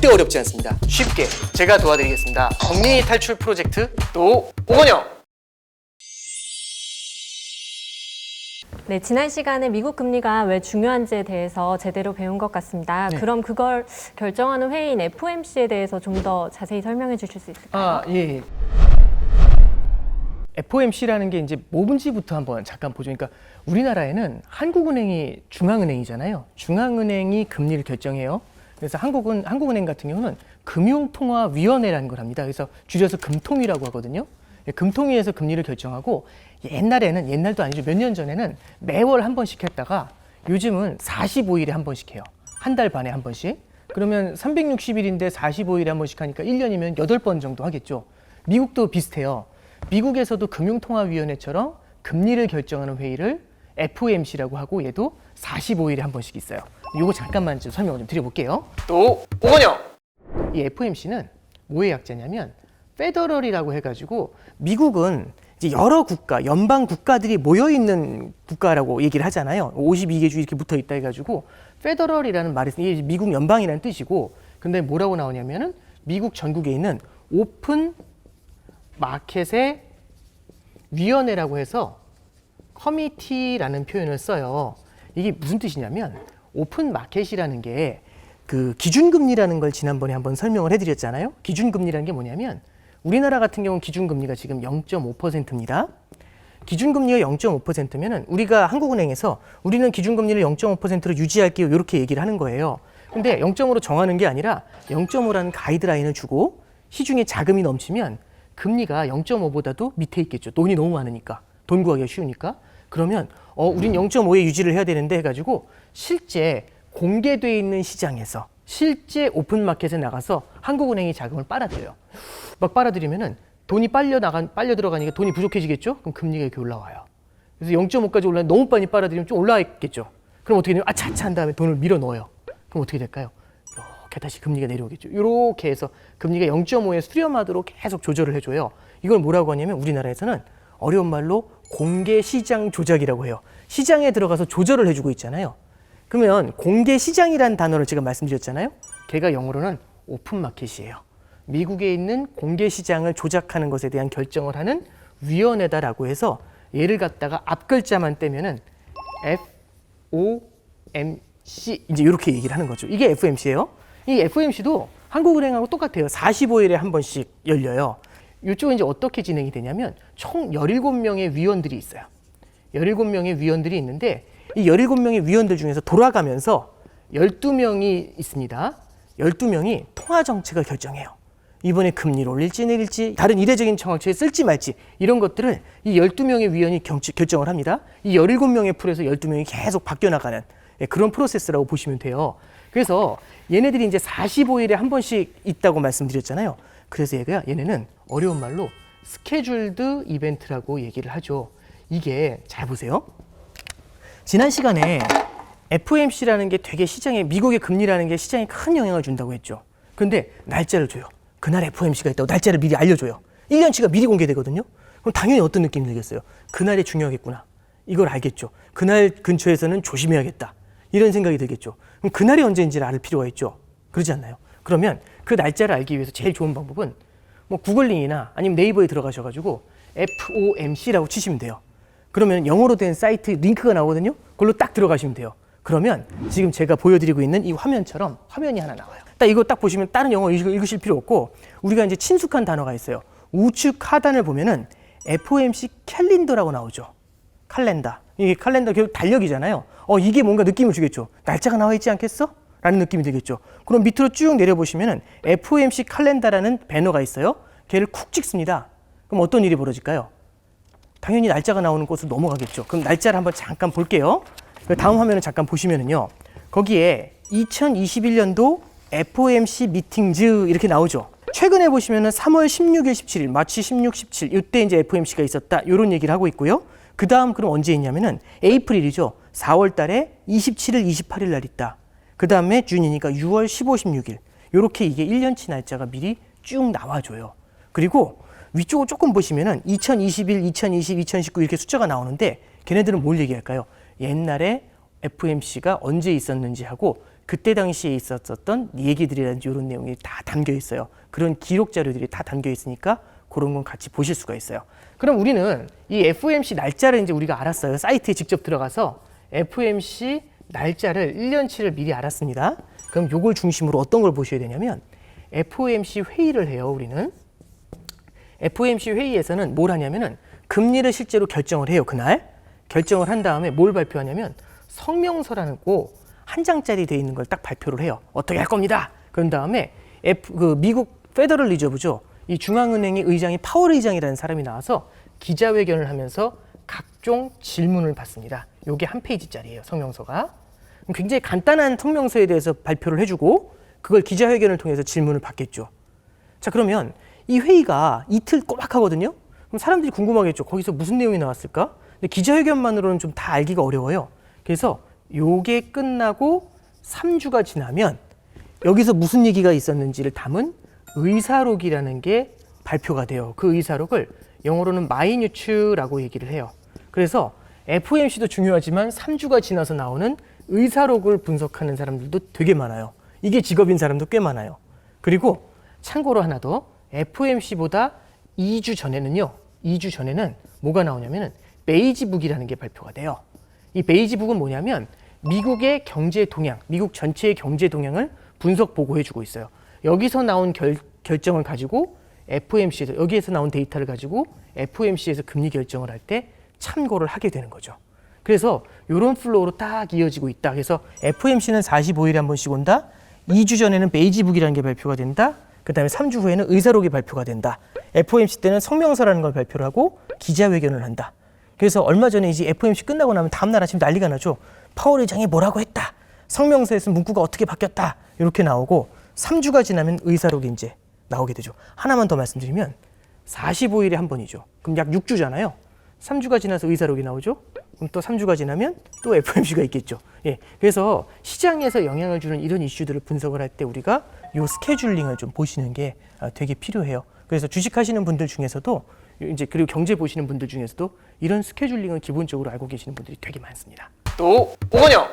절대 어렵지 않습니다. 쉽게 제가 도와드리겠습니다. 금리 탈출 프로젝트 또 오건영. 네, 지난 시간에 미국 금리가 왜 중요한지에 대해서 제대로 배운 것 같습니다. 네. 그럼 그걸 결정하는 회의인 FOMC에 대해서 좀 더 자세히 설명해 주실 수 있을까요? 아, 예. FOMC라는 게 이제 뭔지부터 한번 잠깐 보죠. 그러니까 우리나라에는 한국은행이 중앙은행이잖아요. 중앙은행이 금리를 결정해요. 그래서 한국은 한국은행 같은 경우는 금융통화위원회라는 걸 합니다. 그래서 줄여서 금통위라고 하거든요. 예, 금통위에서 금리를 결정하고 옛날에는 옛날도 아니죠. 몇 년 전에는 매월 한 번씩 했다가 요즘은 45일에 한 번씩 해요. 한 달 반에 한 번씩. 그러면 360일인데 45일에 한 번씩 하니까 1년이면 8번 정도 하겠죠. 미국도 비슷해요. 미국에서도 금융통화위원회처럼 금리를 결정하는 회의를 FOMC라고 하고 얘도 45일에 한 번씩 있어요. 요거 잠깐만 좀 설명을 좀 드려볼게요. 또 오건영. 이 FOMC는 뭐의 약자냐면 페더럴이라고 해가지고 미국은 이제 여러 국가, 연방 국가들이 모여 있는 국가라고 얘기를 하잖아요. 52개 주 이렇게 붙어 있다 해가지고 페더럴이라는 말이. 이게 미국 연방이라는 뜻이고, 근데 뭐라고 나오냐면은 미국 전국에 있는 오픈 마켓의 위원회라고 해서 커미티라는 표현을 써요. 이게 무슨 뜻이냐면 오픈 마켓이라는 게 그 기준금리라는 걸 지난번에 한번 설명을 해드렸잖아요. 기준금리라는 게 뭐냐면 우리나라 같은 경우는 기준금리가 지금 0.5%입니다. 기준금리가 0.5%면은 우리가 한국은행에서 우리는 기준금리를 0.5%로 유지할게요. 이렇게 얘기를 하는 거예요. 근데 0.5로 정하는 게 아니라 0.5라는 가이드라인을 주고 시중에 자금이 넘치면 금리가 0.5보다도 밑에 있겠죠. 돈이 너무 많으니까. 돈 구하기가 쉬우니까. 그러면 어 우린 0.5에 유지를 해야 되는데 해 가지고 실제 공개돼 있는 시장에서 실제 오픈 마켓에 나가서 한국은행이 자금을 빨아들여요. 막 빨아들이면은 돈이 빨려 나가 빨려 들어가니까 돈이 부족해지겠죠? 그럼 금리가 이렇게 올라와요. 그래서 0.5까지 올라 너무 빨리 빨아들이면 좀 올라와 있겠죠. 그럼 어떻게 되냐면 아차차 한 다음에 돈을 밀어 넣어요. 그럼 어떻게 될까요? 이렇게 다시 금리가 내려오겠죠. 이렇게 해서 금리가 0.5에 수렴하도록 계속 조절을 해줘요. 이걸 뭐라고 하냐면 우리나라에서는 어려운 말로 공개 시장 조작이라고 해요. 시장에 들어가서 조절을 해주고 있잖아요. 그러면 공개 시장이라는 단어를 제가 말씀드렸잖아요. 걔가 영어로는 오픈 마켓이에요. 미국에 있는 공개 시장을 조작하는 것에 대한 결정을 하는 위원회다라고 해서 얘를 갖다가 앞 글자만 떼면은 F O M C 이제 이렇게 얘기를 하는 거죠. 이게 FOMC예요. 이 FOMC도 한국은행하고 똑같아요. 45일에 한 번씩 열려요. 이쪽은 이제 어떻게 진행이 되냐면 총 17명의 위원들이 있어요. 17명의 위원들이 있는데 이 17명의 위원들 중에서 돌아가면서 12명이 있습니다. 12명이 통화 정책을 결정해요. 이번에 금리를 올릴지 내릴지 다른 이례적인 정책에 쓸지 말지 이런 것들을 이 12명의 위원이 경치, 결정을 합니다. 이 17명의 풀에서 12명이 계속 바뀌어 나가는 예, 그런 프로세스라고 보시면 돼요. 그래서 얘네들이 이제 45일에 한 번씩 있다고 말씀드렸잖아요. 그래서 얘가 얘네는 어려운 말로 스케줄드 이벤트라고 얘기를 하죠. 이게 잘 보세요. 지난 시간에 FOMC라는 게 되게 시장에 미국의 금리라는 게 시장에 큰 영향을 준다고 했죠. 근데 날짜를 줘요. 그날 FOMC가 있다고 날짜를 미리 알려줘요. 1년치가 미리 공개되거든요. 그럼 당연히 어떤 느낌이 들겠어요? 그날이 중요하겠구나. 이걸 알겠죠. 그날 근처에서는 조심해야겠다. 이런 생각이 들겠죠. 그럼 그날이 언제인지를 알 필요가 있죠. 그러지 않나요? 그러면 그 날짜를 알기 위해서 제일 좋은 방법은 뭐 구글링이나 아니면 네이버에 들어가셔가지고 FOMC라고 치시면 돼요. 그러면 영어로 된 사이트 링크가 나오거든요. 그걸로 딱 들어가시면 돼요. 그러면 지금 제가 보여드리고 있는 이 화면처럼 화면이 하나 나와요. 딱 이거 딱 보시면 다른 영어 읽- 읽으실 필요 없고 우리가 이제 친숙한 단어가 있어요. 우측 하단을 보면은 FOMC 캘린더라고 나오죠. 칼렌다. 이게 칼렌더 결국 달력이잖아요. 어, 이게 뭔가 느낌을 주겠죠. 날짜가 나와 있지 않겠어? 라는 느낌이 들겠죠. 그럼 밑으로 쭉 내려보시면은 FOMC 칼렌다라는 배너가 있어요. 걔를 쿡 찍습니다. 그럼 어떤 일이 벌어질까요? 당연히 날짜가 나오는 곳으로 넘어가겠죠. 그럼 날짜를 한번 잠깐 볼게요. 그 다음 화면을 잠깐 보시면은요. 거기에 2021년도 FOMC 미팅즈 이렇게 나오죠. 최근에 보시면은 3월 16일, 17일, 마치 16, 17 이때 이제 FOMC가 있었다. 이런 얘기를 하고 있고요. 그 다음 그럼 언제 있냐면은 에이프릴이죠. 4월 달에 27일, 28일 날 있다. 그 다음에 준이니까 6월 15, 16일. 요렇게 이게 1년치 날짜가 미리 쭉 나와줘요. 그리고 위쪽을 조금 보시면은 2021, 2020, 2019 이렇게 숫자가 나오는데 걔네들은 뭘 얘기할까요? 옛날에 FMC가 언제 있었는지 하고 그때 당시에 있었었던 얘기들이라든지 이런 내용이 다 담겨 있어요. 그런 기록 자료들이 다 담겨 있으니까 그런 건 같이 보실 수가 있어요. 그럼 우리는 이 FOMC 날짜를 이제 우리가 알았어요. 사이트에 직접 들어가서 FOMC 날짜를 1년치를 미리 알았습니다. 그럼 요걸 중심으로 어떤 걸 보셔야 되냐면 FOMC 회의를 해요, 우리는. FOMC 회의에서는 뭘 하냐면은 금리를 실제로 결정을 해요, 그날. 결정을 한 다음에 뭘 발표하냐면 성명서라는 거한 장짜리 돼 있는 걸 딱 발표를 해요. 어떻게 할 겁니다. 그런 다음에 F, 그 미국 페더럴 리저브죠. 이 중앙은행의 의장이 파월 의장이라는 사람이 나와서 기자회견을 하면서 각종 질문을 받습니다. 요게 한 페이지짜리예요, 성명서가. 굉장히 간단한 성명서에 대해서 발표를 해주고 그걸 기자회견을 통해서 질문을 받겠죠. 자 그러면 이 회의가 이틀 꼬박 하거든요. 그럼 사람들이 궁금하겠죠. 거기서 무슨 내용이 나왔을까? 근데 기자회견만으로는 좀 다 알기가 어려워요. 그래서 요게 끝나고 3주가 지나면 여기서 무슨 얘기가 있었는지를 담은 의사록이라는 게 발표가 돼요. 그 의사록을 영어로는 마이뉴츠라고 얘기를 해요. 그래서 FOMC도 중요하지만 3주가 지나서 나오는 의사록을 분석하는 사람들도 되게 많아요. 이게 직업인 사람도 꽤 많아요. 그리고 참고로 하나 더 FOMC보다 2주 전에는요. 2주 전에는 뭐가 나오냐면은 베이지북이라는 게 발표가 돼요. 이 베이지북은 뭐냐면 미국의 경제 동향, 미국 전체의 경제 동향을 분석 보고해 주고 있어요. 여기서 나온 결, 결정을 가지고 FOMC에서 여기에서 나온 데이터를 가지고 FOMC에서 금리 결정을 할 때 참고를 하게 되는 거죠. 그래서 이런 플로우로 딱 이어지고 있다. 그래서 FOMC는 45일에 한 번씩 온다. 2주 전에는 베이지북이라는 게 발표가 된다. 그 다음에 3주 후에는 의사록이 발표가 된다. FOMC 때는 성명서라는 걸 발표를 하고 기자회견을 한다. 그래서 얼마 전에 이제 FOMC 끝나고 나면 다음 날 아침 난리가 나죠. 파월 의장이 뭐라고 했다. 성명서에서 문구가 어떻게 바뀌었다. 이렇게 나오고 3주가 지나면 의사록이 이제 나오게 되죠. 하나만 더 말씀드리면 45일에 한 번이죠. 그럼 약 6주잖아요. 3주가 지나서 의사록이 나오죠. 그럼 또 3주가 지나면 또 FOMC가 있겠죠. 예. 그래서 시장에서 영향을 주는 이런 이슈들을 분석을 할 때 우리가 요 스케줄링을 좀 보시는 게 아, 되게 필요해요. 그래서 주식 하시는 분들 중에서도 이제 그리고 경제 보시는 분들 중에서도 이런 스케줄링을 기본적으로 알고 계시는 분들이 되게 많습니다. 또 오건영